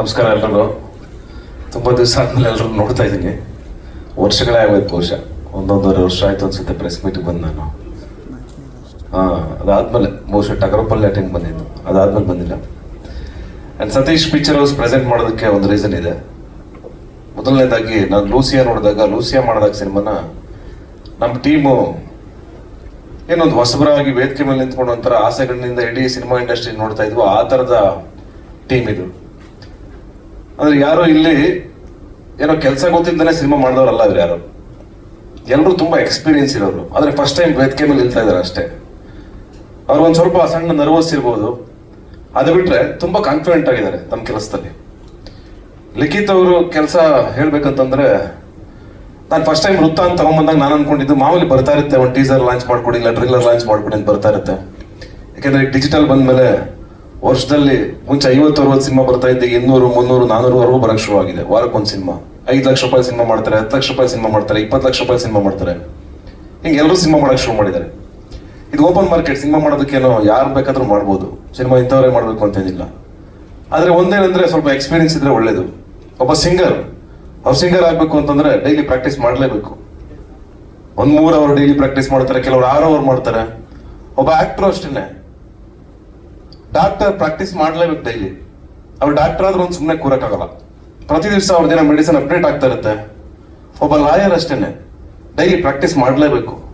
ನಮಸ್ಕಾರ ಎಲ್ರಿಗೂ ತುಂಬ ದಿವಸ ಆದ್ಮೇಲೆ ಎಲ್ಲರೂ ನೋಡ್ತಾ ಇದ್ದೀನಿ. ವರ್ಷಗಳೇ ಆಗೋಯ್ತು ಬಹುಶಃ. ಒಂದೊಂದೂವರೆ ವರ್ಷ ಆಯ್ತು ಅನ್ಸುತ್ತೆ ಪ್ರೆಸ್ ಮೀಟಿಗೆ ಬಂದು ನಾನು. ಹಾಂ, ಅದಾದ್ಮೇಲೆ ಬಹುಶಃ ಟಗರಪಲ್ಲಿ ಅಟೆಂಡ್ ಬಂದಿದ್ದು. ಅದಾದ್ಮೇಲೆ ಬಂದಿಲ್ಲ. And Satish picture house present ಮಾಡೋದಕ್ಕೆ ಒಂದು ರೀಸನ್ ಇದೆ. ಮೊದಲನೇದಾಗಿ, ನಾನು ಲೂಸಿಯಾ ನೋಡಿದಾಗ, ಲೂಸಿಯಾ ಮಾಡಿದಾಗ ಸಿನಿಮಾನ ನಮ್ಮ ಟೀಮು ಏನೊಂದು ಹೊಸಬರಾಗಿ ವೇದಿಕೆ ಮೇಲೆ ನಿಂತ್ಕೊಂಡು ಒಂಥರ ಆಸೆಗಳಿಂದ ಇಡೀ ಸಿನಿಮಾ ಇಂಡಸ್ಟ್ರಿ ನೋಡ್ತಾ ಇದ್ವು, ಆ ಥರದ ಟೀಮ್ ಇದು. ಅಂದ್ರೆ ಯಾರು ಇಲ್ಲಿ ಏನೋ ಕೆಲಸ ಗೊತ್ತಿದ್ದಾನೆ ಸಿನಿಮಾ ಮಾಡಿದವರಲ್ಲ ಇವ್ರು ಯಾರು. ಎಲ್ಲರೂ ತುಂಬಾ ಎಕ್ಸ್ಪೀರಿಯನ್ಸ್ ಇರೋರು. ಆದ್ರೆ ಫಸ್ಟ್ ಟೈಮ್ ವೇದಿಕೆ ಮೇಲೆ ನಿಲ್ತಾ ಇದಾರೆ ಅಷ್ಟೇ. ಅವ್ರು ಒಂದು ಸ್ವಲ್ಪ ಸಣ್ಣ ನರ್ವಸ್ ಇರ್ಬೋದು. ಅದು ಬಿಟ್ರೆ ತುಂಬಾ ಕಾನ್ಫಿಡೆಂಟ್ ಆಗಿದ್ದಾರೆ ತಮ್ಮ ಕೆಲಸದಲ್ಲಿ. ಲಿಖಿತ್ ಅವರು ಕೆಲಸ ಹೇಳ್ಬೇಕಂತಂದ್ರೆ, ನಾನು ಫಸ್ಟ್ ಟೈಮ್ ವೃತ್ತ ಅಂತ ತಗೊಂಬಂದಾಗ ನಾನು ಅನ್ಕೊಂಡಿದ್ದು ಮಾಮೂಲಿ ಬರ್ತಾ ಇರುತ್ತೆ, ಒಂದು ಟೀಸರ್ ಲಾಂಚ್ ಮಾಡ್ಕೊಡಿ ಇಲ್ಲ ಟ್ರಿಲ್ಲರ್ ಲಾಂಚ್ ಮಾಡ್ಕೊಡಿ ಅಂತ ಬರ್ತಾ ಇರುತ್ತೆ. ಯಾಕೆಂದ್ರೆ ಡಿಜಿಟಲ್ ಬಂದ್ಮೇಲೆ ವರ್ಷದಲ್ಲಿ ಮುಂಚೆ ಐವತ್ತು ಅರವತ್ತು ಸಿನಿಮಾ ಬರ್ತಾ ಇದ್ದೆ ಈಗ ಇನ್ನೂರು, ಮುನ್ನೂರು ನಾನೂರುವರೆಗೂ ಬರಕ್ ಶುರು ಆಗಿದೆ ವಾರಕ್ಕೊಂದು ಸಿನಿಮಾ. ಐದು ಲಕ್ಷ ರೂಪಾಯಿ ಸಿನಿಮಾ ಮಾಡ್ತಾರೆ, ಹತ್ತು ಲಕ್ಷ ರೂಪಾಯಿ ಸಿನಿಮಾ ಮಾಡ್ತಾರೆ, ಇಪ್ಪತ್ತು ಲಕ್ಷ ರೂಪಾಯಿ ಸಿನಿಮಾ ಮಾಡ್ತಾರೆ. ಹಿಂಗೆ ಎಲ್ಲರೂ ಸಿನಿಮಾ ಮಾಡಕ್ ಶುರು ಮಾಡಿದ್ದಾರೆ. ಇದು ಓಪನ್ ಮಾರ್ಕೆಟ್ ಸಿನಿಮಾ ಮಾಡೋದಕ್ಕೇನೋ ಯಾರು ಬೇಕಾದರೂ ಮಾಡ್ಬೋದು. ಸಿನಿಮಾ ಇಂಥವರೇ ಮಾಡಬೇಕು ಅಂತೇನಿಲ್ಲ. ಆದರೆ ಒಂದೇನಂದ್ರೆ ಸ್ವಲ್ಪ ಎಕ್ಸ್ಪೀರಿಯನ್ಸ್ ಇದ್ರೆ ಒಳ್ಳೇದು. ಒಬ್ಬ ಸಿಂಗರ್ ಅವ್ರು ಸಿಂಗರ್ ಆಗಬೇಕು ಅಂತಂದ್ರೆ ಡೈಲಿ ಪ್ರಾಕ್ಟೀಸ್ ಮಾಡಲೇಬೇಕು. ಒಂದು ಮೂರು ಅವರ್ ಡೈಲಿ ಪ್ರಾಕ್ಟೀಸ್ ಮಾಡ್ತಾರೆ, ಕೆಲವರು ಆರು ಅವರ್ ಮಾಡ್ತಾರೆ. ಒಬ್ಬ ಆ್ಯಕ್ಟ್ರು ಅಷ್ಟೇನೆ. ಡಾಕ್ಟರ್ ಪ್ರಾಕ್ಟೀಸ್ ಮಾಡಲೇಬೇಕು ಡೈಲಿ. ಅವ್ರು ಡಾಕ್ಟರ್ ಆದ್ರೂ ಒಂದು ಸುಮ್ಮನೆ ಕೂರಕ್ಕಾಗಲ್ಲ. ಪ್ರತಿ ದಿವಸ ಅವ್ರದ್ದೇನೋ ಮೆಡಿಸಿನ್ ಅಪ್ಡೇಟ್ ಆಗ್ತಾ ಇರುತ್ತೆ. ಒಬ್ಬ ಲಾಯರ್ ಅಷ್ಟೇನೆ. ಡೈಲಿ ಪ್ರಾಕ್ಟೀಸ್ ಮಾಡಲೇಬೇಕು.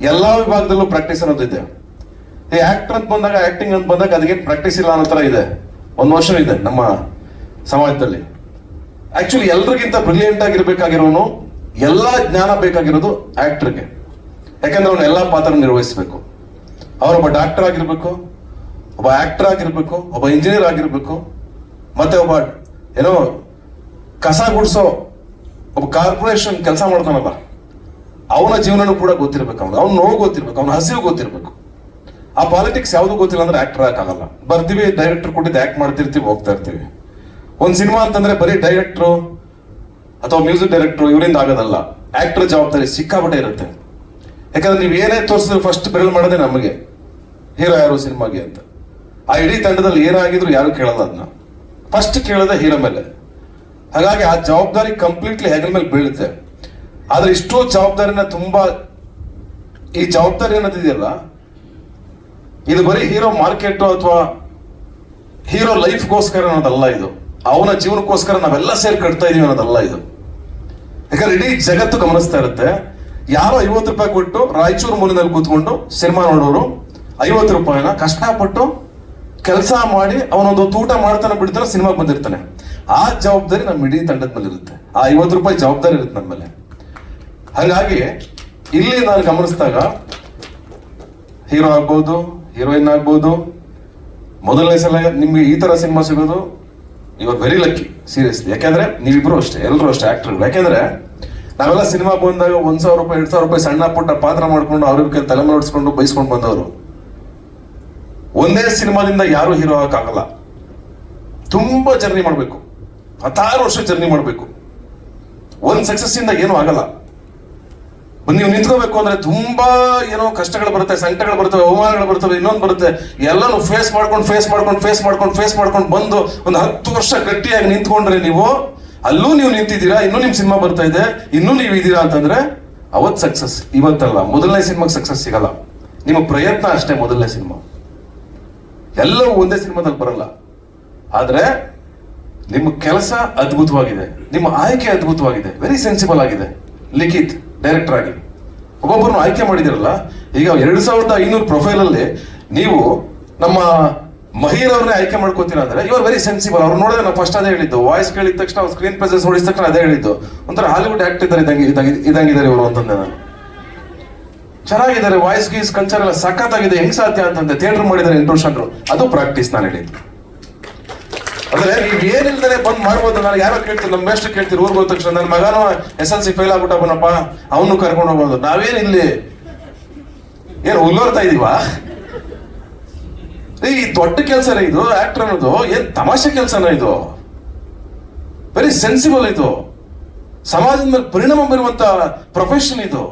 ಎಲ್ಲಾ ವಿಭಾಗದಲ್ಲೂ ಪ್ರಾಕ್ಟೀಸ್ ಅನ್ನೋದು ಇದೆ. ಈ ಆಕ್ಟರ್ ಅಂತ ಬಂದಾಗ, ಆಕ್ಟಿಂಗ್ ಅಂತ ಬಂದಾಗ ಅದಕ್ಕೆ ಪ್ರಾಕ್ಟೀಸ್ ಇಲ್ಲ ಅನ್ನೋ ಥರ ಇದೆ. ಒಂದು ವರ್ಷ ಇದೆ ನಮ್ಮ ಸಮಾಜದಲ್ಲಿ. ಆಕ್ಚುಲಿ ಎಲ್ರಿಗಿಂತ ಬ್ರಿಲಿಯಂಟ್ ಆಗಿರ್ಬೇಕಾಗಿರೋನು ಎಲ್ಲಾ ಜ್ಞಾನ ಬೇಕಾಗಿರೋದು ಆಕ್ಟರ್ಗೆ. ಯಾಕಂದ್ರೆ ಅವನು ಎಲ್ಲಾ ಪಾತ್ರ ನಿರ್ವಹಿಸಬೇಕು. ಅವರೊಬ್ಬ ಡಾಕ್ಟರ್ ಆಗಿರ್ಬೇಕು. ಒಬ್ಬ ಆಕ್ಟರ್ ಆಗಿರ್ಬೇಕು, ಒಬ್ಬ ಇಂಜಿನಿಯರ್ ಆಗಿರ್ಬೇಕು, ಮತ್ತೆ ಒಬ್ಬ ಏನೋ ಕಸ ಗುಡಿಸೋ ಒಬ್ಬ ಕಾರ್ಪೊರೇಷನ್ ಕೆಲಸ ಮಾಡ್ತಾನಲ್ಲ, ಅವನ ಜೀವನನೂ ಕೂಡ ಗೊತ್ತಿರ್ಬೇಕು ಅವನು ಅವ್ನ ನೋವು ಗೊತ್ತಿರ್ಬೇಕು, ಅವ್ನ ಹಸಿವು ಗೊತ್ತಿರ್ಬೇಕು. ಆ ಪಾಲಿಟಿಕ್ಸ್ ಯಾವುದು ಗೊತ್ತಿಲ್ಲ ಅಂದ್ರೆ ಆಕ್ಟರ್ ಆಗಲ್ಲ ಬರ್ತೀವಿ ಡೈರೆಕ್ಟರ್ ಕೊಟ್ಟಿದ್ದು ಆಕ್ಟ್ ಮಾಡ್ತಿರ್ತೀವಿ, ಹೋಗ್ತಾ ಇರ್ತೀವಿ. ಒಂದು ಸಿನಿಮಾ ಅಂತಂದ್ರೆ ಬರೀ ಡೈರೆಕ್ಟ್ರು ಅಥವಾ ಮ್ಯೂಸಿಕ್ ಡೈರೆಕ್ಟ್ರು ಇವರಿಂದ ಆಗೋದಲ್ಲ. ಆಕ್ಟರ್ ಜವಾಬ್ದಾರಿ ಸಿಕ್ಕಾಪಟ್ಟೆ ಇರುತ್ತೆ. ಯಾಕಂದ್ರೆ ನೀವು ಏನೇ ತೋರಿಸಿದ್ರು ಫಸ್ಟ್ ಬೆರಳು ಮಾಡೋದೇ ನಮಗೆ. ಹೀರೋ ಯಾರು ಸಿನಿಮಾಗೆ ಅಂತ. ಆ ಇಡೀ ತಂಡದಲ್ಲಿ ಏನಾಗಿದ್ರು ಯಾರು ಕೇಳಲ್ಲ ಅದನ್ನ. ಫಸ್ಟ್ ಕೇಳೋದೇ ಹೀರೋ ಮೇಲೆ. ಹಾಗಾಗಿ ಆ ಜವಾಬ್ದಾರಿ ಕಂಪ್ಲೀಟ್ಲಿ ಹೆಗಲ ಮೇಲೆ ಬೀಳುತ್ತೆ. ಆದ್ರೆ ಇಷ್ಟೋ ಜವಾಬ್ದಾರಿನ ತುಂಬಾ ಈ ಜವಾಬ್ದಾರಿ ಅನ್ನೋದಿದೆಯಲ್ಲ ಇದು ಬರೀ ಹೀರೋ ಮಾರ್ಕೆಟ್ ಅಥವಾ ಹೀರೋ ಲೈಫ್ಗೋಸ್ಕರ ಅನ್ನೋದಲ್ಲ ಇದು. ಅವನ ಜೀವನಕ್ಕೋಸ್ಕರ ನಾವೆಲ್ಲ ಸೇರಿ ಕಟ್ತಾ ಇದೀವಿ ಅನ್ನೋದಲ್ಲ ಇದು. ಯಾಕಂದ್ರೆ ಇಡೀ ಜಗತ್ತು ಗಮನಿಸ್ತಾ ಇರುತ್ತೆ. ಯಾರೋ ಐವತ್ತು ರೂಪಾಯಿ ಕೊಟ್ಟು ರಾಯಚೂರು ಮೂಲಿನಲ್ಲಿ ಕೂತ್ಕೊಂಡು ಸಿನಿಮಾ ನೋಡೋರು, ಐವತ್ತು ರೂಪಾಯಿನ ಕಷ್ಟಪಟ್ಟು ಕೆಲಸ ಮಾಡಿ ಅವನೊಂದು ಊಟ ಮಾಡ್ತಾನೆ ಬಿಡ್ತಾನೆ, ಸಿನಿಮಾಗೆ ಬಂದಿರ್ತಾನೆ. ಆ ಜವಾಬ್ದಾರಿ ನಮ್ಮ ಇಡೀ ತಂಡದ ಮೇಲೆ ಇರುತ್ತೆ. ಆ ಐವತ್ತು ರೂಪಾಯಿ ಜವಾಬ್ದಾರಿ ಇರುತ್ತೆ ನಮ್ಮ ಮೇಲೆ. ಹಾಗಾಗಿ, ಇಲ್ಲಿ ನಾನು ಗಮನಿಸಿದಾಗ, ಹೀರೋ ಆಗ್ಬೋದು, ಹೀರೋಯಿನ್ ಆಗ್ಬೋದು, ಮೊದಲನೇ ಸಲ ನಿಮ್ಗೆ ಈ ತರ ಸಿನಿಮಾ ಸಿಗೋದು ಇವಾಗ ವೆರಿ ಲಕ್ಕಿ ಸೀರಿಯಸ್ಲಿ ಯಾಕೆಂದ್ರೆ, ನೀವಿಬ್ರು ಅಷ್ಟೇ ಎಲ್ಲರೂ ಅಷ್ಟೇ ಆಕ್ಟರ್ಗಳು ಯಾಕೆಂದ್ರೆ, ನಾವೆಲ್ಲ ಸಿನಿಮಾ ಬಂದಾಗ ಒಂದ್ ಸಾವಿರ ರೂಪಾಯಿ, ಎರಡ್ ಸಾವಿರ ರೂಪಾಯಿ ಸಣ್ಣ ಪುಟ್ಟ ಪಾತ್ರ ಮಾಡ್ಕೊಂಡು ಅವ್ರಿಗೆ ತಲೆ ನೋಡಿಸ್ಕೊಂಡು ಬೈಸ್ಕೊಂಡು ಬಂದವರು. ಒಂದೇ ಸಿನಿಮಾದಿಂದ ಯಾರು ಹೀರೋ ಆಗಕ್ಕಾಗಲ್ಲ. ತುಂಬ ಜರ್ನಿ ಮಾಡಬೇಕು. ಹತ್ತಾರು ವರ್ಷ ಜರ್ನಿ ಮಾಡಬೇಕು. ಒಂದು ಸಕ್ಸಸ್ ಇಂದ ಏನೂ ಆಗಲ್ಲ. ನೀವು ನಿಂತ್ಕೋಬೇಕು ಅಂದ್ರೆ ತುಂಬಾ ಏನೋ ಕಷ್ಟಗಳು ಬರುತ್ತೆ, ಸಂಕಟಗಳು ಬರ್ತವೆ, ಅವಮಾನಗಳು ಬರ್ತವೆ, ಇನ್ನೊಂದು ಬರುತ್ತೆ. ಎಲ್ಲಾನು ಫೇಸ್ ಮಾಡ್ಕೊಂಡು ಫೇಸ್ ಮಾಡ್ಕೊಂಡು ಫೇಸ್ ಮಾಡ್ಕೊಂಡು ಫೇಸ್ ಮಾಡ್ಕೊಂಡು ಬಂದು ಒಂದು ಹತ್ತು ವರ್ಷ ಗಟ್ಟಿಯಾಗಿ ನಿಂತ್ಕೊಂಡ್ರೆ ನೀವು, ಅಲ್ಲೂ ನೀವು ನಿಂತಿದ್ದೀರಾ, ಇನ್ನೂ ನಿಮ್ಮ ಸಿನಿಮಾ ಬರ್ತಾ ಇದೆ, ಇನ್ನೂ ನೀವು ಇದ್ದೀರಾ ಅಂತಂದ್ರೆ ಅವತ್ ಸಕ್ಸಸ್ ಇವತ್ತಲ್ಲ, ಮೊದಲನೇ ಸಿನಿಮಾಗೆ ಸಕ್ಸಸ್ ಸಿಗಲ್ಲ. ನಿಮ್ಮ ಪ್ರಯತ್ನ ಅಷ್ಟೇ ಮೊದಲನೇ ಸಿನಿಮಾ. ಎಲ್ಲವೂ ಒಂದೇ ಸಿನಿಮಾದಲ್ಲಿ ಬರಲ್ಲ. ಆದರೆ ನಿಮ್ಮ ಕೆಲಸ ಅದ್ಭುತವಾಗಿದೆ. ನಿಮ್ಮ ಆಯ್ಕೆ ಅದ್ಭುತವಾಗಿದೆ. ವೆರಿ ಸೆನ್ಸಿಬಲ್ ಆಗಿದೆ. ಲಿಖಿತ್ ಡೈರೆಕ್ಟರ್ ಆಗಿ. ಒಬ್ಬೊಬ್ಬರನ್ನು ಆಯ್ಕೆ ಮಾಡಿದಿರಲ್ಲ ಈಗ ಎರಡು ಸಾವಿರದ ಐನೂರು ಪ್ರೊಫೈಲ್ ಅಲ್ಲಿ ನೀವು ನಮ್ಮ ಮಹೀರ್ ಅವ್ರನ್ನೇ ಆಯ್ಕೆ ಮಾಡ್ಕೋತೀರಾ ಅಂದ್ರೆ ಇವರು ವೆರಿ ಸೆನ್ಸಿಬಲ್ ಅವ್ರು ನೋಡಿದ್ರೆ ನಾವು ಫಸ್ಟ್ ಅದೇ ಹೇಳಿದ್ದು. ವಾಯ್ಸ್ ಕೇಳಿದ ತಕ್ಷಣ ಸ್ಕ್ರೀನ್ ಪ್ರೆಸೆನ್ಸ್ ನೋಡಿದ ತಕ್ಷಣ ಅದೇ ಹೇಳಿದ್ದು. ಒಂಥರ ಹಾಲಿವುಡ್ ಆಕ್ಟ್ ಇದ್ದಾರೆ ಇದಂಗೆ ಇದ್ದಾರೆ ಇವರು ಅಂತಂದೆ ನಾನು. ಚೆನ್ನಾಗಿದ್ದಾರೆ ವಾಯ್ಸ್ ಗೀಸ್ ಕಲ್ಚರ್ ಎಲ್ಲ ಸಖತ್ತಾಗಿದೆ, ಹೆಂಗ್ ಸಾಧ್ಯ ಅಂತಂದ್ರೆ ಥಿಯೇಟರ್ ಮಾಡಿದ್ದಾರೆ ಇಂಟ್ರೋಷನ್ ಅದು ಪ್ರಾಕ್ಟೀಸ್ ನಾನು ಹೇಳಿದ್ದು. ಅಂದ್ರೆ ನೀವು ಏನಿಲ್ದೇ ಬಂದ್ ಮಾಡ್ಬೋದು, ನಾನು ಯಾರು ಕೇಳ್ತೀನಿ ನಮ್ಮ ಮೇಸ್ಟ್ ಕೇಳ್ತೀರಿ ಊರ್ಗೆ ಹೋದ ತಕ್ಷಣ ನನ್ನ ಮಗನು ಎಸ್ ಎಲ್ ಸಿ ಫೇಲ್ ಆಗ್ಬಿಟ್ಟವನಪ್ಪ ಅವನು ಕರ್ಕೊಂಡು ಹೋಗ್ಬೋದು. ನಾವೇನು ಇಲ್ಲಿ ಏನು ಉಲ್ಲೋರ್ತಾ ಇದೀವಾ? ಈ ದೊಡ್ಡ ಕೆಲಸನ ಇದು ಆಕ್ಟರ್ ಅನ್ನೋದು, ಏನ್ ತಮಾಷೆ ಕೆಲಸನ ಇದು? ವೆರಿ ಸೆನ್ಸಿಬಲ್ ಇದು. ಸಮಾಜದ ಮೇಲೆ ಪರಿಣಾಮ ಬೀರುವಂತ ಪ್ರೊಫೆಷನ್ ಇದು.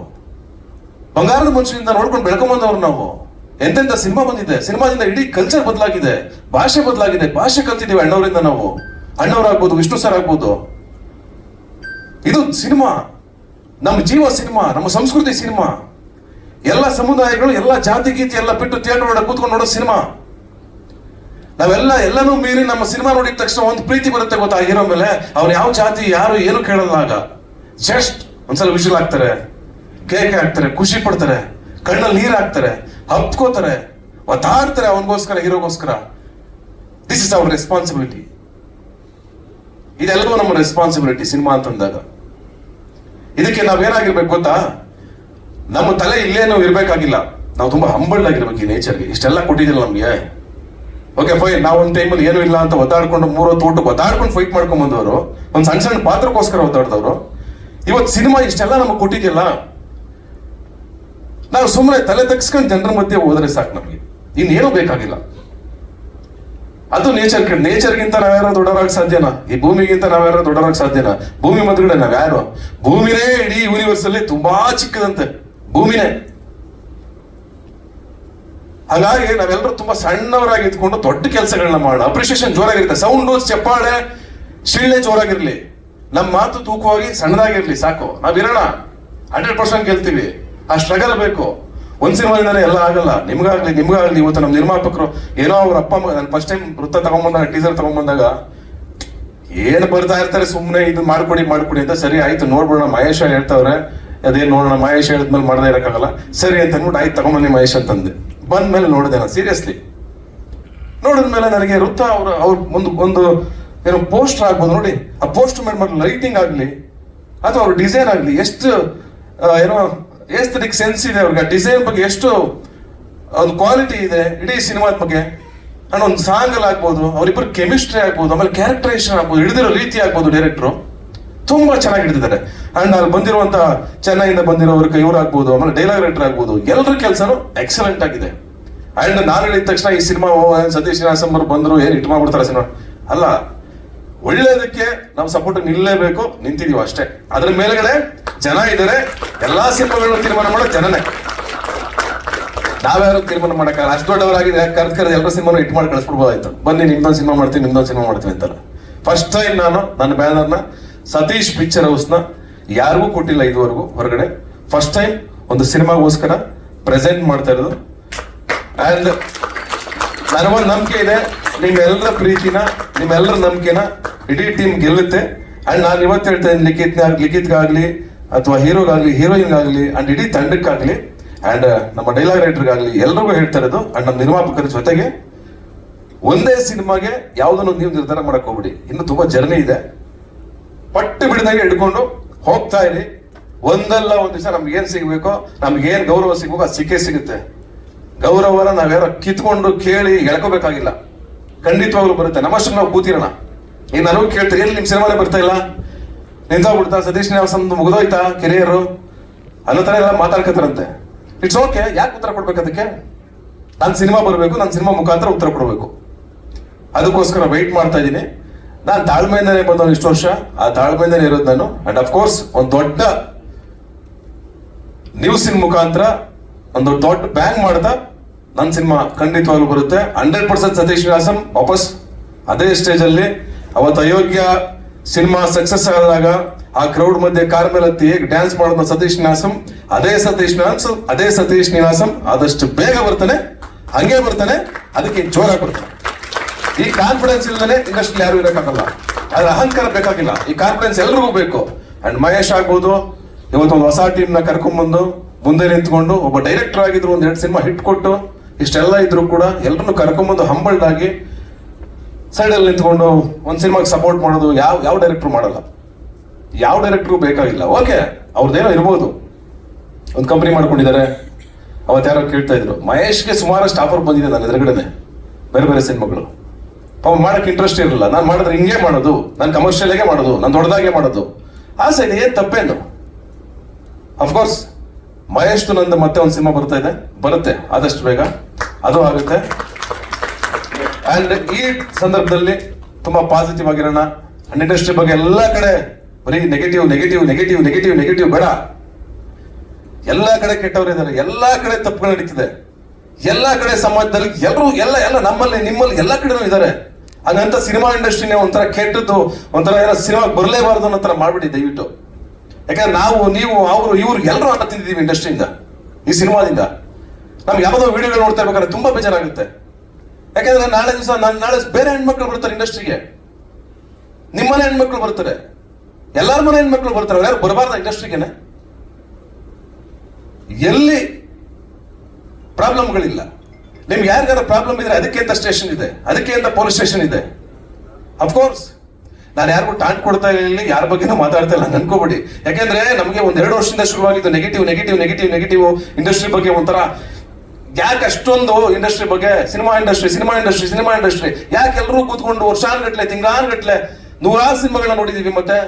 ಬಂಗಾರದ ಮನುಷ್ಯನಿಂದ ನೋಡ್ಕೊಂಡು ಬೆಳ್ಕೊಂಬಂದವ್ರು ನಾವು. ಎಂತೆಂತ ಸಿನಿಮಾ ಬಂದಿದೆ? ಸಿನಿಮಾದಿಂದ ಇಡೀ ಕಲ್ಚರ್ ಬದಲಾಗಿದೆ. ಭಾಷೆ ಬದಲಾಗಿದೆ. ಭಾಷೆ ಕಲ್ತಿದ್ದೀವಿ ಅಣ್ಣವರಿಂದ ನಾವು. ಅಣ್ಣವರಾಗ್ಬೋದು, ವಿಷ್ಣು ಸರ್ ಆಗ್ಬೋದು. ಇದು ಸಿನಿಮಾ. ನಮ್ಮ ಜೀವ ಸಿನಿಮಾ, ನಮ್ಮ ಸಂಸ್ಕೃತಿ ಸಿನಿಮಾ. ಎಲ್ಲ ಸಮುದಾಯಗಳು, ಎಲ್ಲ ಜಾತಿ ಗೀತಿ ಎಲ್ಲ ಬಿಟ್ಟು ಥಿಯೇಟರ್ ಒಳಗೆ ಕೂತ್ಕೊಂಡು ನೋಡೋ ಸಿನಿಮಾ. ನಾವೆಲ್ಲ ಎಲ್ಲನೂ ಮೀರಿ ನಮ್ಮ ಸಿನಿಮಾ ನೋಡಿದ ತಕ್ಷಣ ಒಂದು ಪ್ರೀತಿ ಬರುತ್ತೆ ಗೊತ್ತಾ ಹೀರೋ ಮೇಲೆ? ಅವ್ರು ಯಾವ ಜಾತಿ, ಯಾರು, ಏನು ಕೇಳಲ್ಲ ಆಗ. ಜಸ್ಟ್ ಒಂದ್ಸಲ ವಿಷಲ್ ಆಗ್ತಾರೆ ಕೇಕೆ ಹಾಕ್ತಾರೆ, ಖುಷಿ ಪಡ್ತಾರೆ, ಕಣ್ಣಲ್ಲಿ ನೀರು ಹಾಕ್ತಾರೆ ಹಪ್ಕೋತಾರೆ ಒತ್ತಾಡ್ತಾರೆ ಅವನಿಗೋಸ್ಕರ, ಹೀರೋಗೋಸ್ಕರ. ದಿಸ್ ಇಸ್ ಅವರ್ ರೆಸ್ಪಾನ್ಸಿಬಿಲಿಟಿ ಇದೆಲ್ಲವೂ ನಮ್ಮ ರೆಸ್ಪಾನ್ಸಿಬಿಲಿಟಿ ಸಿನಿಮಾ ಅಂತಂದಾಗ ಇದಕ್ಕೆ ನಾವೇನಾಗಿರ್ಬೇಕು ಗೊತ್ತಾ? ನಮ್ಮ ತಲೆ ಇಲ್ಲೇನು ಇರಬೇಕಾಗಿಲ್ಲ. ನಾವು ತುಂಬಾ ಹಂಬಲ್ ಆಗಿರ್ಬೇಕು ಈ ನೇಚರ್ಗೆ ಇಷ್ಟೆಲ್ಲ ಕೊಟ್ಟಿದ್ದಿಲ್ಲ ನಮಗೆ. ಓಕೆ ಫೈ, ನಾವು ಒಂದು ಟೈಮಲ್ಲಿ ಏನೂ ಇಲ್ಲ ಅಂತ ಒದ್ದಾಡ್ಕೊಂಡು ಮೂರೋ ತೋಟು ಒದ್ದಾಡ್ಕೊಂಡು ಫೈಟ್ ಮಾಡ್ಕೊಂಡ್ ಬಂದವರು, ಒಂದು ಸಣ್ಣ ಸಣ್ಣ ಪಾತ್ರಕ್ಕೋಸ್ಕರ ಒದ್ದಾಡ್ದವ್ರು. ಇವತ್ತು ಸಿನಿಮಾ ಇಷ್ಟೆಲ್ಲ ನಮಗೆ ಕೊಟ್ಟಿದ್ಯಲ್ಲ? ನಾವು ಸುಮ್ಮನೆ ತಲೆ ತಗ್ಸ್ಕೊಂಡು ಜನರ ಮಧ್ಯೆ ಹೋದ್ರೆ ಸಾಕು ನಮಗೆ. ಇನ್ನೇನು ಬೇಕಾಗಿಲ್ಲ. ಅದು ನೇಚರ್ ಕಡೆ ನೇಚರ್ಗಿಂತ ನಾವ್ಯಾರ ದೊಡ್ಡರಾಗ ಸಾಧ್ಯನಾ? ಈ ಭೂಮಿಗಿಂತ ನಾವ್ಯಾರ ದೊಡ್ಡರಾಗ ಸಾಧ್ಯನಾ? ಭೂಮಿ ಮಧ್ಯಗಡೆ ನಾವ್ಯಾರು? ಭೂಮಿನೇ ಇಡೀ ಯೂನಿವರ್ಸ್ ಅಲ್ಲಿ ತುಂಬಾ ಚಿಕ್ಕದಂತೆ. ಭೂಮಿನೇ. ಹಾಗಾಗಿ ನಾವೆಲ್ಲರೂ ತುಂಬಾ ಸಣ್ಣವರಾಗಿ ಇದ್ಕೊಂಡು ದೊಡ್ಡ ಕೆಲಸಗಳನ್ನ ಮಾಡ ಅಪ್ರಿಷಿಯೇಷನ್ ಜೋರಾಗಿರುತ್ತೆ. ಸೌಂಡು ಚಪ್ಪಾಳೆ ಶಿಳ್ಳೆ ಜೋರಾಗಿರ್ಲಿ. ನಮ್ಮ ಮಾತು ತೂಕವಾಗಿ ಸಣ್ಣದಾಗಿರ್ಲಿ, ಸಾಕು. ನಾವಿರೋಣ. ಹಂಡ್ರೆಡ್ ಪರ್ಸೆಂಟ್ ಗೆಲ್ತೀವಿ ಆ ಸ್ಟ್ರಗಲ್ ಬೇಕು. ಒಂದು ಸಿನಿಮಾದಿಂದಲೇ ಎಲ್ಲ ಆಗಲ್ಲ. ನಿಮ್ಗಾಗ್ಲಿ ನಿಮ್ಗಾಗ್ಲಿ ಇವತ್ತು ನಮ್ಮ ನಿರ್ಮಾಪಕರು ಏನೋ ಅವ್ರ ಅಪ್ಪ ನಾನು ಫಸ್ಟ್ ಟೈಮ್ ವೃತ್ತ ತಗೊಂಬಂದಾಗ ಟೀಸರ್ ತಗೊಂಬಂದಾಗ, ಏನು ಬರ್ತಾ ಇರ್ತಾರೆ ಸುಮ್ಮನೆ ಇದು ಮಾಡ್ಕೊಡಿ ಮಾಡ್ಕೊಡಿ ಅಂತ ಸರಿ ಆಯ್ತು ನೋಡ್ಬೋಣ ಮಹೇಶ ಹೇಳ್ತಾವ್ರೆ ಅದೇನು ನೋಡೋಣ, ಮಹೇಶ್ ಹೇಳಿದ್ಮೇಲೆ ಮಾಡದೇ ಇರೋಕ್ಕಾಗಲ್ಲ. ಸರಿ ಅಂತ ಅಂದ್ಬಿಟ್ಟು ಆಯ್ತು, ತಗೊಂಬನ್ನಿ ಮಹೇಶ್ ಅಂತಂದೆ. ಬಂದ್ಮೇಲೆ ನೋಡಿದೆ ನಾನು ಸೀರಿಯಸ್ಲಿ ನೋಡಿದ್ಮೇಲೆ ನನಗೆ ವೃತ್ತ ಅವ್ರ ಅವ್ರ ಒಂದು ಒಂದು ಏನೋ ಪೋಸ್ಟರ್ ಆಗ್ಬೋದು ನೋಡಿ. ಆ ಪೋಸ್ಟರ್ ಮೇಲೆ ಲೈಟಿಂಗ್ ಆಗಲಿ, ಅಥವಾ ಅವ್ರ ಡಿಸೈನ್ ಆಗಲಿ, ಎಷ್ಟು ಏನೋ ಎಸ್ಥೆಟಿಕ್ ಸೆನ್ಸ್ ಇದೆ ಅವ್ರಿಗೆ. ಡಿಸೈನ್ ಬಗ್ಗೆ ಎಷ್ಟು ಒಂದು ಕ್ವಾಲಿಟಿ ಇದೆ. ಇಡೀ ಸಿನಿಮಾದ ಬಗ್ಗೆ ನಾನು ಒಂದು ಸಾಂಗ್ ಅಲ್ಲಿ ಆಗ್ಬೋದು ಅವರಿಬ್ಬರು ಕೆಮಿಸ್ಟ್ರಿ ಆಗ್ಬೋದು ಆಮೇಲೆ ಕ್ಯಾರೆಕ್ಟರೈಸೇಷನ್ ಆಗ್ಬೋದು ಹಿಡಿದಿರೋ ರೀತಿ ಆಗ್ಬೋದು ಡೈರೆಕ್ಟ್ರು ತುಂಬಾ ಚೆನ್ನಾಗಿ ಹಿಡಿದಿದ್ದಾರೆ. ಅಂಡ್ ಅಲ್ಲಿ ಬಂದಿರುವಂತ ಚೆನ್ನೈಯಿಂದ ಬಂದಿರೋರ್ಗೆ ಇವ್ರು ಆಗ್ಬೋದು ಆಮೇಲೆ ಡೈಲಾಗ್ ರೈಟರ್ ಆಗ್ಬೋದು ಎಲ್ಲರ ಕೆಲಸನೂ ಎಕ್ಸಲೆಂಟ್ ಆಗಿದೆ. ಅಂಡ್ ನಾನು ಹೇಳಿದ ತಕ್ಷಣ ಈ ಸಿನಿಮಾ ಸತೀಶ್ ಶ್ರೀನಿವಾಸಂ ಬಂದರು ಬಂದ್ರು, ಏನ್ ಇಟ್ ಮಾಡ್ಬಿಡ್ತಾರೆ ಸಿನಿಮಾ? ಅಲ್ಲ ಒಳ್ಳೇದಕ್ಕೆ ನಾವು ಸಪೋರ್ಟ್ ನಿಲ್ಲೇಬೇಕು ನಿಂತಿದೀವಿ ಅಷ್ಟೇ. ಅದ್ರ ಮೇಲ್ಗಡೆ ಜನ ಇದ್ದಾರೆ. ಎಲ್ಲಾ ಸಿನಿಮಾಗಳನ್ನು ತೀರ್ಮಾನ ಮಾಡೋ ಜನನೇ. ನಾವ್ಯಾರು ತೀರ್ಮಾನ ಮಾಡಕ್ಕಾಗಲ್ಲ ಅಷ್ಟು ದೊಡ್ಡವರಾಗಿದೆ ಕರ್ದ್ ಕರೆದು ಎಲ್ಲರ ಸಿನಿಮಾನು ಇಟ್ ಮಾಡಿ ಕಳಿಸ್ಬಿಡ್ಬೋದಾಯ್ತು. ಬನ್ನಿ, ನಿಮ್ದೊಂದು ಸಿನಿಮಾ ಮಾಡ್ತೀನಿ, ನಿಮ್ದೊಂದು ಸಿನಿಮಾ ಮಾಡ್ತೀನಿ ಅಂತಾರೆ. ಫಸ್ಟ್ ಟೈಮ್ ನಾನು ನನ್ನ ಬ್ಯಾನರ್ನ ಸತೀಶ್ ಪಿಕ್ಚರ್ ಹೌಸ್ನ ಯಾರಿಗೂ ಕೊಟ್ಟಿಲ್ಲ ಇದುವರೆಗೂ ಹೊರಗಡೆ. ಫಸ್ಟ್ ಟೈಮ್ ಒಂದು ಸಿನಿಮಾಗೋಸ್ಕರ ಪ್ರೆಸೆಂಟ್ ಮಾಡ್ತಾ ಇರೋದು. ಆ್ಯಂಡ್ ನನಗೊಂದು ನಂಬಿಕೆ ಇದೆ. ನಿಮ್ಮೆಲ್ಲರ ಪ್ರೀತಿನ, ನಿಮ್ಮೆಲ್ಲರ ನಂಬಿಕೆನ ಇಡೀ ಟೀಮ್ ಗೆಲ್ಲುತ್ತೆ. ಅಂಡ್ ನಾನು ಇವತ್ತು ಹೇಳ್ತಾ ಇದ್ದೀನಿ ಲಿಖಿತ್ ಲಿಖಿತ್ಗಾಗಲಿ ಅಥವಾ ಹೀರೋಗಾಗಲಿ, ಹೀರೋಯಿನ್ಗಾಗಲಿ ಅಂಡ್ ಇಡೀ ತಂಡಕ್ಕಾಗಲಿ ಅಂಡ್ ನಮ್ಮ ಡೈಲಾಗ್ ರೈಟರ್ಗಾಗಲಿ ಎಲ್ರಿಗೂ ಹೇಳ್ತಾ ಇರೋದು ಅಂಡ್ ನಮ್ಮ ನಿರ್ಮಾಪಕರ ಜೊತೆಗೆ ಒಂದೇ ಸಿನಿಮಾಗೆ ಯಾವುದನ್ನು ನೀವು ನಿರ್ಧಾರ ಮಾಡಕ್ ಹೋಗ್ಬಿಡಿ. ಇನ್ನು ತುಂಬಾ ಜರ್ನಿ ಇದೆ. ಪಟ್ಟು ಬಿಡದಾಗೆ ಹಿಡ್ಕೊಂಡು ಹೋಗ್ತಾ ಇರಿ. ಒಂದಲ್ಲ ಒಂದು ದಿವಸ ನಮ್ಗೆ ಏನ್ ಸಿಗ್ಬೇಕೋ, ನಮ್ಗೆ ಏನ್ ಗೌರವ ಸಿಗಬೇಕೋ ಅದು ಸಿಕ್ಕೇ ಸಿಗುತ್ತೆ. ಗೌರವನ ನಾವ್ಯಾರೋ ಕಿತ್ಕೊಂಡು ಕೇಳಿ ಎಳ್ಕೋಬೇಕಾಗಿಲ್ಲ ಖಂಡಿತವಾಗ್ಲೂ ಬರುತ್ತೆ. ನಮ್ಮಷ್ಟು ನಾವು ಕೂತಿರೋಣ ಈಗ ನನಗೂ ಕೇಳ್ತೀರಿ, ಎಲ್ಲಿ ನಿಮ್ಮ ಸಿನಿಮಾನೇ ಬರ್ತಾ ಇಲ್ಲ? ನಿಂತೋಗ್ಬಿಡ್ತಾ, ಸತೀಶ್ ನಿವಾಸಂದು ಮುಗಿದೋಯ್ತಾ, ಕೆರಿಯರು? ಅನ್ನೋ ಥರ ಎಲ್ಲ ಮಾತಾಡ್ಕತಾರಂತೆ ಇಟ್ಸ್ ಓಕೆ ಯಾಕೆ ಉತ್ತರ ಕೊಡ್ಬೇಕು ಅದಕ್ಕೆ? ನಾನು ಸಿನಿಮಾ ಬರಬೇಕು, ನಾನು ಸಿನಿಮಾ ಮುಖಾಂತರ ಉತ್ತರ ಕೊಡಬೇಕು. ಅದಕ್ಕೋಸ್ಕರ ವೆಯ್ಟ್ ಮಾಡ್ತಾ ಇದ್ದೀನಿ. ನಾನು ತಾಳ್ಮೆಯಿಂದನೇ ಬಂದವನು ಇಷ್ಟು ವರ್ಷ. ಆ ತಾಳ್ಮೆಯಿಂದನೇ ಇರೋದು ನಾನು. ಅಂಡ್ ಅಫ್ಕೋರ್ಸ್ ಒಂದು ದೊಡ್ಡ ನ್ಯೂಸಿನ ಮುಖಾಂತರ, ಒಂದು ದೊಡ್ಡ ಬ್ಯಾಂಗ್ ಮಾಡ್ತಾ ನನ್ನ ಸಿನಿಮಾ ಖಂಡಿತವಾಗ್ಲೂ ಬರುತ್ತೆ. ಹಂಡ್ರೆಡ್ ಪರ್ಸೆಂಟ್ ಸತೀಶ್ ವ್ಯಾಸಂ ವಾಪಸ್ ಅದೇ ಸ್ಟೇಜ್ ಅಲ್ಲಿ ಅವತ್ತು ಅಯೋಗ್ಯ ಸಿನಿಮಾ ಸಕ್ಸಸ್ ಆದಾಗ ಆ ಕ್ರೌಡ್ ಮಧ್ಯೆ ಕಾರ್ ಮೇಲೆ ಹತ್ತಿ ಹೇಗೆ ಡ್ಯಾನ್ಸ್ ಮಾಡೋದು ಸತೀಶ್ ನಿವಾಸಂ ಅದೇ ಸತೀಶ್ ನಿವಾಸ್ ಅದೇ ಸತೀಶ್ ನಿವಾಸಂ, ಆದಷ್ಟು ಬೇಗ ಬರ್ತಾನೆ, ಹಂಗೆ ಬರ್ತಾನೆ, ಅದಕ್ಕೆ ಜೋರಾಗಿ ಬರ್ತಾನೆ. ಈ ಕಾನ್ಫಿಡೆನ್ಸ್ ಇಲ್ಲದೆ ಇಂಡಸ್ಟ್ರಿ ಯಾರು ಇರೋಕ್ಕಾಗಲ್ಲ. ಅದ್ರ ಅಹಂಕಾರ ಬೇಕಾಗಿಲ್ಲ. ಈ ಕಾನ್ಫಿಡೆನ್ಸ್ ಎಲ್ರಿಗೂ ಬೇಕು. ಅಂಡ್ ಮಹೇಶ್ ಆಗ್ಬೋದು ಇವತ್ತು ಒಂದು ಹೊಸ ಟೀಮ್ನ ಕರ್ಕೊಂಡ್ಬಂದು, ಮುಂದೆ ನಿಂತ್ಕೊಂಡು ಒಬ್ಬ ಡೈರೆಕ್ಟರ್ ಆಗಿದ್ರು, ಒಂದ್ ಎರಡು ಸಿನಿಮಾ ಹಿಟ್ ಕೊಟ್ಟು ಇಷ್ಟೆಲ್ಲ ಇದ್ರು ಕೂಡ ಎಲ್ಲರನ್ನು ಕರ್ಕೊಂಬಂದು ಹಂಬಲ್ಡ್ ಆಗಿ ಸೈಡ್ ಅಲ್ಲಿ ನಿಂತ್ಕೊಂಡು ಒಂದು ಸಿನಿಮಾಗೆ ಸಪೋರ್ಟ್ ಮಾಡೋದು ಯಾವ ಯಾವ ಡೈರೆಕ್ಟರ್ ಮಾಡಲ್ಲ. ಯಾವ ಡೈರೆಕ್ಟ್ರು ಬೇಕಾಗಿಲ್ಲ. ಓಕೆ ಅವ್ರದ್ದೇನೋ ಇರ್ಬೋದು. ಒಂದು ಕಂಪ್ನಿ ಮಾಡ್ಕೊಂಡಿದ್ದಾರೆ. ಅವತ್ತು ಯಾರೋ ಕೇಳ್ತಾ ಇದ್ರು. ಮಹೇಶ್ಗೆ ಸುಮಾರಷ್ಟು ಆಫರ್ ಬಂದಿದೆ ನನ್ನ ಎದುರುಗಡೆನೆ. ಬೇರೆ ಬೇರೆ ಸಿನಿಮಾಗಳು. ಪಾಪ ಮಾಡೋಕ್ಕೆ ಇಂಟ್ರೆಸ್ಟ್ ಇರಲಿಲ್ಲ. ನಾನು ಮಾಡಿದ್ರೆ ಹಿಂಗೆ ಮಾಡೋದು. ನಾನು ಕಮರ್ಷಿಯಲಾಗೆ ಮಾಡೋದು. ನಾನು ದೊಡ್ಡದಾಗೆ ಮಾಡೋದು. ಆಸೆ ಇದೆ ಏನು ತಪ್ಪೇನು? ಅಫ್ಕೋರ್ಸ್ ಮಹೇಶ್ದು ನಂದು ಮತ್ತೆ ಒಂದು ಸಿನಿಮಾ ಬರ್ತಾ ಇದೆ. ಬರುತ್ತೆ, ಆದಷ್ಟು ಬೇಗ. ಅದು ಆಗುತ್ತೆ. ಅಂಡ್ ಈ ಸಂದರ್ಭದಲ್ಲಿ ತುಂಬಾ ಪಾಸಿಟಿವ್ ಆಗಿರೋಣ. ಅಂಡ್ ಇಂಡಸ್ಟ್ರಿ ಬಗ್ಗೆ ಎಲ್ಲ ಕಡೆ ಬರೀ negative negative negative negative negative ಬೇಡ. ಎಲ್ಲ ಕಡೆ ಕೆಟ್ಟವರು ಇದ್ದಾರೆ. ಎಲ್ಲ ಕಡೆ ತಪ್ಪುಗಳು ನಡೀತಿದೆ. ಎಲ್ಲ ಕಡೆ ಸಮಾಜದಲ್ಲಿ ಎಲ್ಲರೂ ಎಲ್ಲ ಎಲ್ಲ ನಮ್ಮಲ್ಲಿ, ನಿಮ್ಮಲ್ಲಿ ಎಲ್ಲ ಕಡೆನೂ ಇದ್ದಾರೆ. ಹಂಗಂತ ಸಿನಿಮಾ ಇಂಡಸ್ಟ್ರಿನೇ ಒಂಥರ ಕೆಟ್ಟದ್ದು, ಒಂಥರ ಏನೋ ಸಿನಿಮಾ ಬರಲೇಬಾರ್ದು ಅನ್ನೋ ಥರ ಮಾಡ್ಬಿಡಿ ದಯವಿಟ್ಟು. ಯಾಕಂದ್ರೆ ನಾವು, ನೀವು, ಅವರು ಇವ್ರಿಗೆ ಎಲ್ಲರೂ ಅನ್ನ ತಿಂದಿದ್ದೀವಿ ಇಂಡಸ್ಟ್ರಿಯಿಂದ ಈ ಸಿನಿಮಾದಿಂದ. ನಮ್ಗೆ ಯಾವುದೋ ವಿಡಿಯೋಗಳು ನೋಡ್ತಾ ಇರ್ಬೇಕಾದ್ರೆ ತುಂಬಾ ಬೇಜಾರಾಗುತ್ತೆ. ಯಾಕಂದ್ರೆ ನಾಳೆ ದಿವಸ ನಾನು ನಾಳೆ ಬೇರೆ ಹೆಣ್ಮಕ್ಳು ಬರ್ತಾರೆ ಇಂಡಸ್ಟ್ರಿಗೆ ನಿಮ್ಮನೆ ಹೆಣ್ಮಕ್ಳು ಬರ್ತಾರೆ. ಎಲ್ಲಾರ ಮನೆ ಹೆಣ್ಮಕ್ಳು ಬರ್ತಾರೆ ಯಾರು ಬರಬಾರ್ದ ಇಂಡಸ್ಟ್ರಿಗೆನೆ ಎಲ್ಲಿ ಪ್ರಾಬ್ಲಮ್ಗಳಿಲ್ಲ ನಿಮ್ಗೆ ಯಾರಿಗಾರ ಪ್ರಾಬ್ಲಮ್ ಇದ್ರೆ ಅದಕ್ಕೆ ಅಂತ ಸ್ಟೇಷನ್ ಇದೆ, ಅದಕ್ಕೆ ಅಂತ ಪೊಲೀಸ್ ಸ್ಟೇಷನ್ ಇದೆ. ಅಫ್ಕೋರ್ಸ್ ನಾನು ಯಾರಿಗೂ ಟಾಂಟ್ ಕೊಡ್ತಾ ಇರಲಿಲ್ಲ, ಯಾರ ಬಗ್ಗೆ ಮಾತಾಡ್ತಾ ಇಲ್ಲ ಅನ್ಕೋಬೇಡಿ ಯಾಕಂದ್ರೆ ನಮಗೆ ಒಂದ್ ಎರಡು ವರ್ಷದಿಂದ ಶುರುವಾಗಿದ್ದು negative negative negative negative industry ಬಗ್ಗೆ ಒಂಥರ ಯಾಕೆ ಅಷ್ಟೊಂದು ಇಂಡಸ್ಟ್ರಿ ಬಗ್ಗೆ cinema industry cinema industry cinema industry ಯಾಕೆ ಎಲ್ಲರೂ ಕೂತ್ಕೊಂಡು ವರ್ಷಾನ್ಗಟ್ಲೆ, ತಿಂಗಳಾನ್ಗಟ್ಲೆ ನೂರಾರು ಸಿನಿಮಾಗಳನ್ನ ನೋಡಿದೀವಿ ಮತ್ತೆ?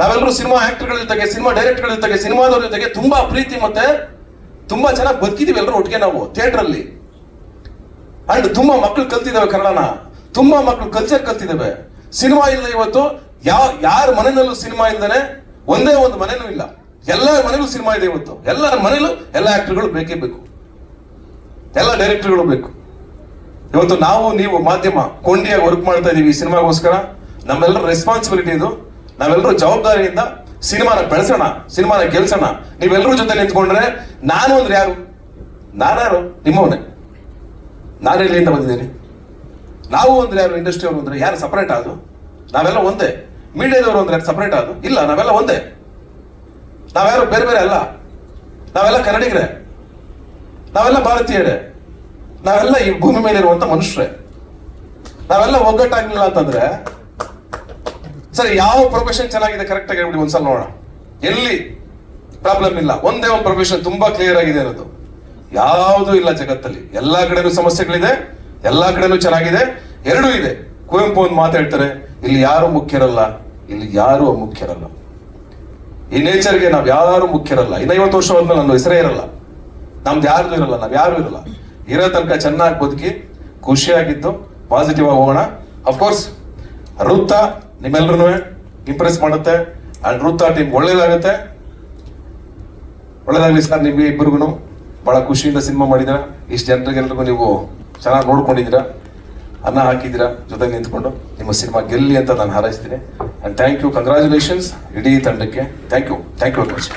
ನಾವೆಲ್ಲರೂ ಸಿನಿಮಾ ಆಕ್ಟರ್ಗಳ ಜೊತೆಗೆ ಸಿನಿಮಾ ಡೈರೆಕ್ಟರ್ಗಳ ಜೊತೆಗೆ ಸಿನಿಮಾದವ್ರ ಜೊತೆಗೆ ತುಂಬಾ ಪ್ರೀತಿ ಮತ್ತೆ ತುಂಬಾ ಚೆನ್ನಾಗಿ ಬದುಕಿದೀವಿ ಎಲ್ಲರೂ ಒಟ್ಟಿಗೆ ನಾವು ಥಿಯೇಟರ್ ಅಲ್ಲಿ ಅಂಡ್ ತುಂಬಾ ಮಕ್ಕಳು ಕಲ್ತಿದ್ದಾವೆ ಕನ್ನಡನ. ತುಂಬಾ ಮಕ್ಕಳು ಕಲ್ಚರ್ ಕಲ್ತಿದ್ದಾವೆ. ಸಿನಿಮಾ ಇಲ್ಲ ಇವತ್ತು. ಯಾವ, ಯಾರ ಮನೆಯಲ್ಲೂ ಸಿನಿಮಾ ಇಲ್ದೇನೆ ಒಂದೇ ಒಂದು ಮನೆಯೂ ಇಲ್ಲ. ಎಲ್ಲರ ಮನೇಲೂ ಸಿನಿಮಾ ಇದೆ ಇವತ್ತು. ಎಲ್ಲರ ಮನೇಲೂ ಎಲ್ಲ ಆಕ್ಟರ್ಗಳು ಬೇಕೇ ಬೇಕು. ಎಲ್ಲ ಡೈರೆಕ್ಟರ್ಗಳು ಬೇಕು. ಇವತ್ತು ನಾವು, ನೀವು ಮಾಧ್ಯಮ, ಕೊಂಡಿಯಾಗಿ ವರ್ಕ್ ಮಾಡ್ತಾ ಇದೀವಿ ಈ ಸಿನಿಮಾಗೋಸ್ಕರ. ನಮ್ಮೆಲ್ಲರ ರೆಸ್ಪಾನ್ಸಿಬಿಲಿಟಿ ಇದು. ನಾವೆಲ್ಲರೂ ಜವಾಬ್ದಾರಿಯಿಂದ ಸಿನಿಮಾನ ಬೆಳೆಸೋಣ, ಸಿನಿಮಾನ ಗೆಲ್ಸೋಣ. ನೀವೆಲ್ಲರೂ ಜೊತೆ ನಿಂತ್ಕೊಂಡ್ರೆ ನಾನು ಅಂದ್ರೆ ಯಾರು? ನಾನ್ಯಾರು ನಿಮ್ಮವನೇ. ನಾನು ಎಲ್ಲಿಂದ ಬಂದಿದ್ದೀನಿ? ನಾವು ಅಂದ್ರೆ ಯಾರು ಇಂಡಸ್ಟ್ರಿ ಅವರು ಅಂದ್ರೆ ಯಾರು ಸಪರೇಟ್ ಆದ್ರು? ನಾವೆಲ್ಲ ಒಂದೇ. ಮೀಡಿಯಾದವರು ಅಂದ್ರೆ ಯಾರು ಸಪರೇಟ್ ಆದ್ರು? ಇಲ್ಲ, ನಾವೆಲ್ಲ ಒಂದೇ. ನಾವ್ಯಾರು ಬೇರೆ ಬೇರೆ ಅಲ್ಲ. ನಾವೆಲ್ಲ ಕನ್ನಡಿಗರೇ. ನಾವೆಲ್ಲ ಭಾರತೀಯರೇ. ನಾವೆಲ್ಲ ಈ ಭೂಮಿ ಮೇಲೆ ಇರುವಂತ ಮನುಷ್ಯರೇ. ನಾವೆಲ್ಲ ಒಗ್ಗಟ್ಟಾಗ್ಲಿಲ್ಲ ಅಂತಂದ್ರೆ, ಸರಿ, ಯಾವ ಪ್ರೊಫೆಷನ್ ಚೆನ್ನಾಗಿದೆ ಕರೆಕ್ಟ್ ಆಗಿ ಹೇಳ್ಬಿಡಿ ಒಂದ್ಸಲ ನೋಡೋಣ. ಎಲ್ಲಿ ಪ್ರಾಬ್ಲಮ್ ಇಲ್ಲ. ಒಂದೇ ಒಂದು ಪ್ರೊಫೆಷನ್ ತುಂಬಾ ಕ್ಲಿಯರ್ ಆಗಿದೆ ಅನ್ನೋದು. ಯಾವುದೂ ಇಲ್ಲ ಜಗತ್ತಲ್ಲಿ. ಎಲ್ಲಾ ಕಡೆನೂ ಸಮಸ್ಯೆಗಳಿದೆ. ಎಲ್ಲಾ ಕಡೆನೂ ಚೆನ್ನಾಗಿದೆ. ಎರಡೂ ಇದೆ. ಕುವೆಂಪು ಒಂದು ಮಾತಾಡ್ತಾರೆ ಇಲ್ಲಿ ಯಾರು ಮುಖ್ಯರಲ್ಲ? ಇಲ್ಲಿ ಯಾರು ಮುಖ್ಯರಲ್ಲ? ಈ ನೇಚರ್ಗೆ ನಾವು ಯಾರು ಮುಖ್ಯರಲ್ಲ? ಇನ್ನ ಐವತ್ತು ವರ್ಷ ಆದ್ಮೇಲೆ ನನ್ನ ಹೆಸರೇ ಇರಲ್ಲ. ನಮ್ದು ಯಾರ್ದು ಇರಲ್ಲ? ನಾವು ಯಾರು ಇರಲ್ಲ. ಇರೋ ತನಕ ಚೆನ್ನಾಗಿ ಬದುಕಿ, ಖುಷಿಯಾಗಿದ್ದು ಪಾಸಿಟಿವ್ ಆಗಿ ಹೋಗೋಣ. ಅಫ್ಕೋರ್ಸ್ ವೃತ್ತ ನಿಮ್ಮೆಲ್ಲರೂ ಇಂಪ್ರೆಸ್ ಮಾಡುತ್ತೆ. ಆ್ಯಂಡ್ ವೃತ್ತ ಟೀಮ್ ಒಳ್ಳೇದಾಗುತ್ತೆ. ಒಳ್ಳೇದಾಗಲಿ ಸರ್ ನಿಮ್ಗೆ ಇಬ್ಬರಿಗೂ ಬಹಳ ಖುಷಿಯಿಂದ ಸಿನಿಮಾ ಮಾಡಿದ್ರೆ ಇಷ್ಟು ಜನರಿಗೆಲ್ರಿಗೂ ನೀವು ಚೆನ್ನಾಗಿ ನೋಡ್ಕೊಂಡಿದ್ದೀರಾ? ಅನ್ನ ಹಾಕಿದ್ದೀರಾ? ಜೊತೆ ನಿಂತ್ಕೊಂಡು ನಿಮ್ಮ ಸಿನಿಮಾ ಗೆಲ್ಲಿ ಅಂತ ನಾನು ಹಾರೈಸ್ತೀನಿ. ಆ್ಯಂಡ್ ಥ್ಯಾಂಕ್ ಯು ಕಂಗ್ರ್ಯಾಚುಲೇಷನ್ಸ್ ಇಡೀ ತಂಡಕ್ಕೆ. Thank you thank you very much